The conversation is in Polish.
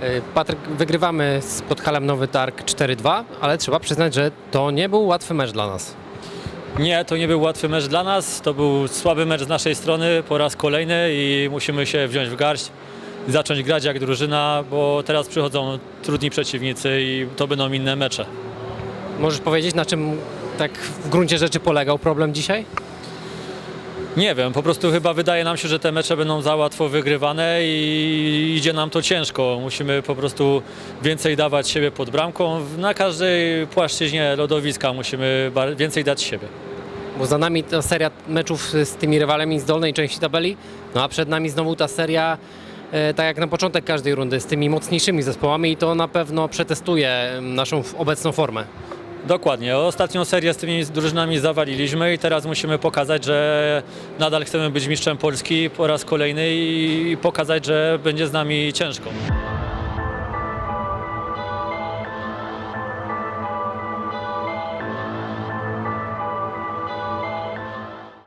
E, Patryk, wygrywamy z Podhalem Nowy Targ 4-2, ale trzeba przyznać, że to nie był łatwy mecz dla nas. Nie, to nie był łatwy mecz dla nas. To był słaby mecz z naszej strony po raz kolejny i musimy się wziąć w garść i zacząć grać jak drużyna, bo teraz przychodzą trudni przeciwnicy i to będą inne mecze. Możesz powiedzieć, na czym tak w gruncie rzeczy polegał problem dzisiaj? Nie wiem, po prostu chyba wydaje nam się, że te mecze będą za łatwo wygrywane i idzie nam to ciężko. Musimy po prostu więcej dawać siebie pod bramką. Na każdej płaszczyźnie lodowiska musimy więcej dać siebie. Bo za nami ta seria meczów z tymi rywalami z dolnej części tabeli, no a przed nami znowu ta seria, e, tak jak na początek każdej rundy, z tymi mocniejszymi zespołami i to na pewno przetestuje em, naszą obecną formę. Dokładnie. Ostatnią serię z tymi drużynami zawaliliśmy i teraz musimy pokazać, że nadal chcemy być mistrzem Polski po raz kolejny i pokazać, że będzie z nami ciężko.